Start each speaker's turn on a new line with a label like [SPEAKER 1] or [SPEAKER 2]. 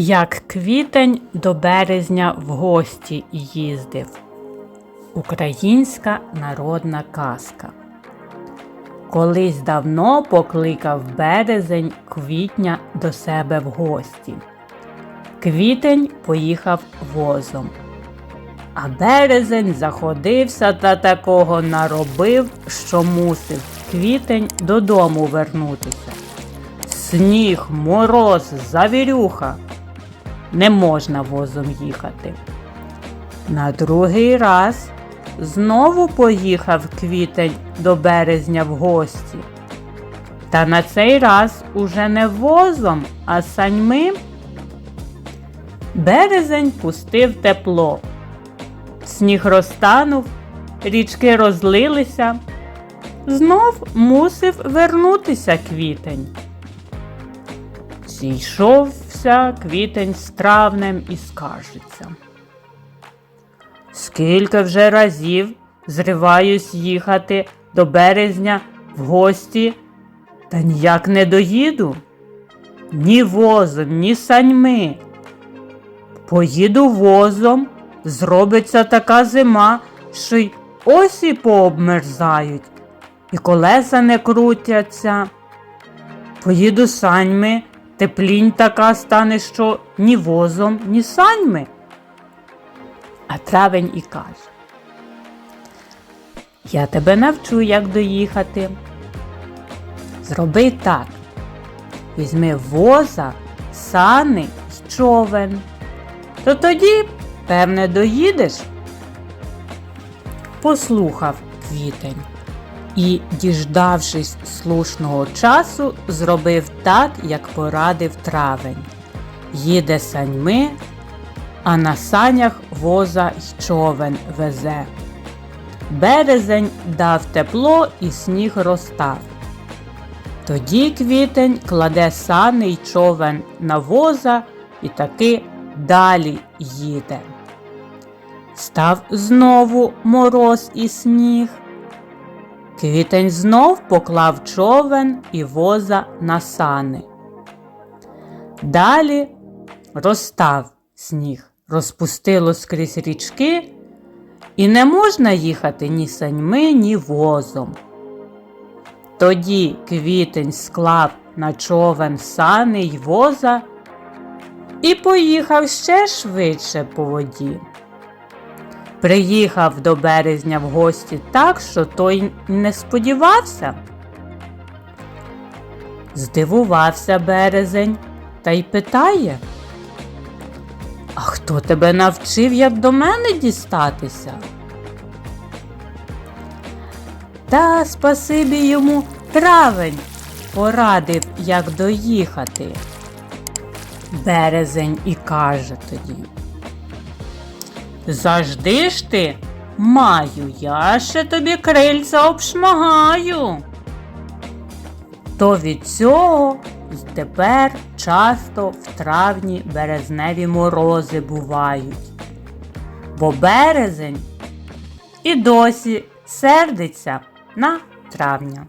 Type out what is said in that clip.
[SPEAKER 1] Як квітень до березня в гості їздив. Українська народна казка. Колись давно покликав березень квітня до себе в гості. Квітень поїхав возом. А березень заходився та такого наробив, що мусив квітень додому вернутися. Сніг, мороз, завірюха. Не можна возом їхати. На другий раз знову поїхав квітень до березня в гості. Та на цей раз уже не возом, а саньми. Березень пустив тепло. Сніг розтанув, річки розлилися. Знов мусив вернутися квітень. Зійшовся квітень з травнем і скаржиться. Скільки вже разів зриваюсь їхати до березня в гості, та ніяк не доїду. Ні возом, ні саньми. Поїду возом, зробиться така зима, що й осі пообмерзають, і колеса не крутяться. Поїду саньми, теплінь така стане, що ні возом, ні саньми. А травень і каже. Я тебе навчу, як доїхати. Зроби так. Візьми воза, сани й човен. То тоді, певне, доїдеш. Послухав квітень і, діждавшись слушного часу, зробив так, як порадив травень. Їде саньми, а на санях воза й човен везе. Березень дав тепло і сніг розтав. Тоді квітень кладе сани й човен на воза і таки далі їде. Став знову мороз і сніг. Квітень знов поклав човен і воза на сани. Далі розстав сніг, розпустило скрізь річки, і не можна їхати ні саньми, ні возом. Тоді квітень склав на човен сани й воза і поїхав ще швидше по воді. Приїхав до березня в гості так, що той не сподівався. Здивувався березень та й питає, А хто тебе навчив, як до мене дістатися? Та спасибі йому травень порадив, як доїхати. Березень і каже тоді. Завжди ж ти маю, я ще тобі крильця обшмагаю. То від цього тепер часто в травні березневі морози бувають. Бо березень і досі сердиться на травня.